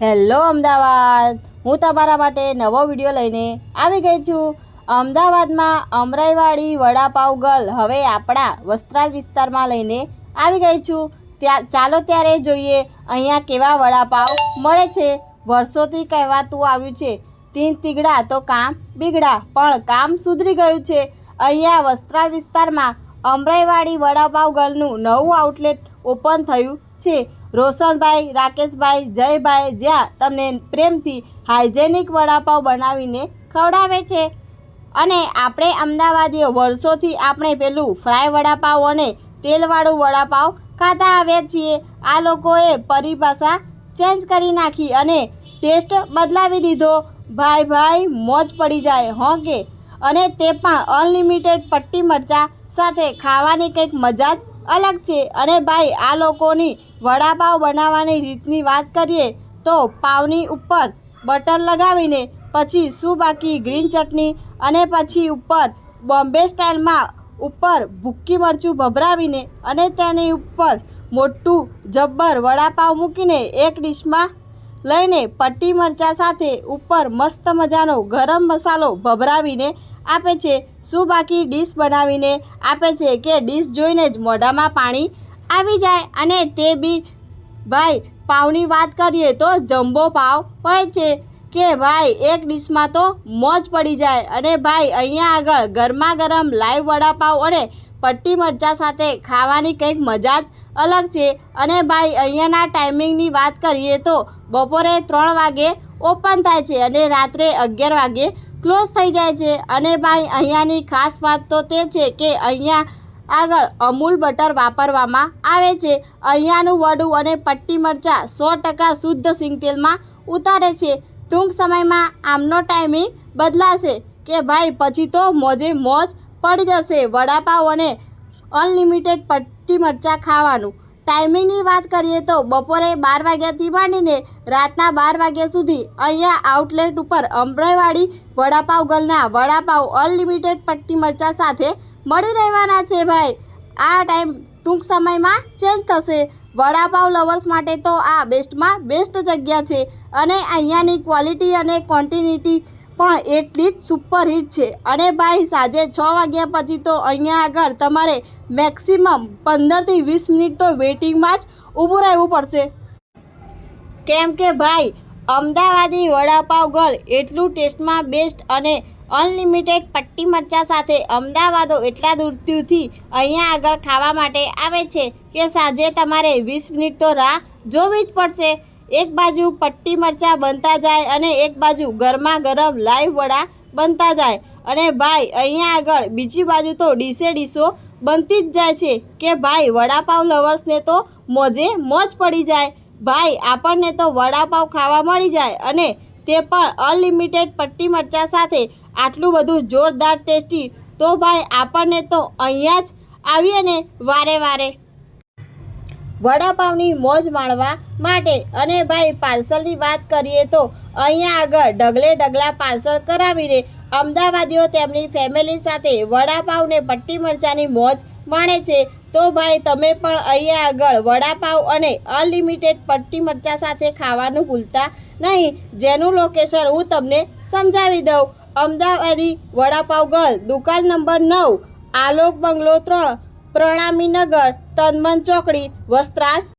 Hello Ahmedabad. હું તમારા માટે નવો વીડિયો લઈને આવી ગઈ છું. અમદાવાદમાં અમરાઈવાડી વડાપાવ ગર્લ હવે આપણા વસ્ત્રાલ વિસ્તારમાં લઈને આવી ગઈ છું. ત્યાં ચાલો ત્યારે જોઈએ અહીંયા કેવા વડાપાવ મળે છે. વર્ષોથી કહેવાતું આવ્યું છે, તીન તીગડા તો કામ બીગડા, પણ કામ સુધરી ગયું છે. અહીંયા વસ્ત્રાલ વિસ્તારમાં અમરાઈવાડી વડાપાવ ગર્લનું નવું આઉટલેટ ઓપન થયું છે. રોશનભાઈ, રાકેશભાઈ, જયભાઈ જ્યાં તમને પ્રેમથી હાઇજેનિક વડાપાવ બનાવીને ખવડાવે છે. અને આપણે અમદાવાદીઓ, વર્ષોથી આપણે પેલું ફ્રાય વડાપાવ અને તેલવાળું વડાપાવ ખાતા આવ્યા છીએ. આ લોકોએ પરિભાષા ચેન્જ કરી નાખી અને ટેસ્ટ બદલાવી દીધો. ભાઈ ભાઈ, મોજ પડી જાય, હો કે? અને તે પણ અનલિમિટેડ પટ્ટી મરચાં સાથે ખાવાની કંઈક મજા જ અલગ છે. અને ભાઈ, આ લોકોની વડાપાવ બનાવવાની રીતની વાત કરીએ તો પાવની ઉપર બટર લગાવીને, પછી શું બાકી ગ્રીન ચટણી અને પછી ઉપર બોમ્બે સ્ટાઇલમાં ઉપર ભૂક્કી મરચું ભભરાવીને અને તેની ઉપર મોટું જબ્બર વડાપાવ મૂકીને એક ડીશમાં લઈને પટ્ટી મરચાં સાથે ઉપર મસ્ત મજાનો ગરમ મસાલો ભભરાવીને આપે છે. શું બાકી ડીશ બનાવીને આપે છે કે ડીશ જોઈને જ મોઢામાં પાણી આવી જાય? અને તે બી, ભાઈ પાવની વાત કરીએ તો જમ્બો પાવ હોય છે કે ભાઈ, એક ડીશમાં તો મોજ પડી જાય. અને ભાઈ, અહીંયા આગળ ગરમા ગરમ લાઈવ વડાપાવ અને પટ્ટી મરચાં સાથે ખાવાની કંઈક મજા જ અલગ છે. અને ભાઈ, અહીંયાના ટાઈમિંગની વાત કરીએ તો બપોરે ત્રણ વાગે ઓપન થાય છે અને રાત્રે અગિયાર વાગે ક્લોઝ થઈ જાય છે. અને ભાઈ, અહીંયાની ખાસ વાત તો તે છે કે અહીંયા આગળ અમૂલ બટર વાપરવામાં આવે છે. અહીંયાનું વડું અને પટ્ટી મરચાં સો ટકા શુદ્ધ સિંગતેલમાં ઉતારે છે. ટૂંક સમયમાં આમનો ટાઈમિંગ બદલાશે કે ભાઈ, પછી તો મોજે મોજ પડી જશે વડાપાવ અને અનલિમિટેડ પટ્ટી મરચાં ખાવાનું. ટાઈમિંગની વાત કરીએ તો બપોરે બાર વાગ્યાથી માંડીને રાતના બાર વાગ્યા સુધી અહીંયા આઉટલેટ ઉપર અમરાઈવાડી વડાપાવ ગલના વડાપાવ અનલિમિટેડ પટ્ટી મરચાં સાથે મળી રહેવાના છે ભાઈ. આ ટાઈમ ટૂંક સમયમાં ચેન્જ થશે. વડાપાવ લવર્સ માટે તો આ બેસ્ટમાં બેસ્ટ જગ્યા છે. અને અહીંયાની ક્વોલિટી અને ક્વોન્ટિનિટી પણ એટલી જ સુપરહિટ છે. અને ભાઈ, સાંજે છ વાગ્યા પછી તો અહીંયા આગળ તમારે મેક્સિમમ પંદરથી વીસ મિનિટ તો વેઇટિંગમાં જ ઊભું રહેવું પડશે. કેમ કે ભાઈ, અમદાવાદી વડાપાવ ગર્લ એટલું ટેસ્ટમાં બેસ્ટ અને અનલિમિટેડ પટ્ટી મરચાં સાથે અમદાવાદો એટલા દૂરથી અહીંયા આગળ ખાવા માટે આવે છે કે સાંજે તમારે વીસ મિનિટ તો રાહ જોવી જ પડશે. એક બાજુ પટ્ટી મરચાં બનતા જાય અને એક બાજુ ગરમા ગરમ લાઈવ વડા બનતા જાય. અને ભાઈ, અહીંયા આગળ બીજી બાજુ તો ડીશે ડીશો બનતી જ જાય છે કે ભાઈ, વડાપાવ લવર્સને તો મોજે મોજ પડી જાય. ભાઈ, આપણને તો વડાપાવ ખાવા મળી જાય અને તે પણ અનલિમિટેડ પટ્ટી મરચાં સાથે આટલું બધું જોરદાર ટેસ્ટી. તો ભાઈ, આપણને તો અહીંયા જ આવીએ ને વારે વારે. વડાપાવની મોજ માણવા માટે. અને ભાઈ, પાર્સલની વાત કરીએ તો અહીંયા આગળ ડગલે ડગલા પાર્સલ કરાવીને અમદાવાદીઓ તેમની ફેમિલી સાથે વડાપાવને પટ્ટી મરચાંની મોજ માણે છે. તો ભાઈ, તમે પણ અહીંયા આગળ વડાપાવ અને અનલિમિટેડ પટ્ટી મરચાં સાથે ખાવાનું ભૂલતા નહીં. જેનું લોકેશન હું તમને સમજાવી દઉં. અમદાવાદી વડાપાવ ગર્લ, દુકાન નંબર નવ, આલોક બંગલો ત્રણ. પ્રણામી નગર તનમન ચોકડી વસ્ત્રાલ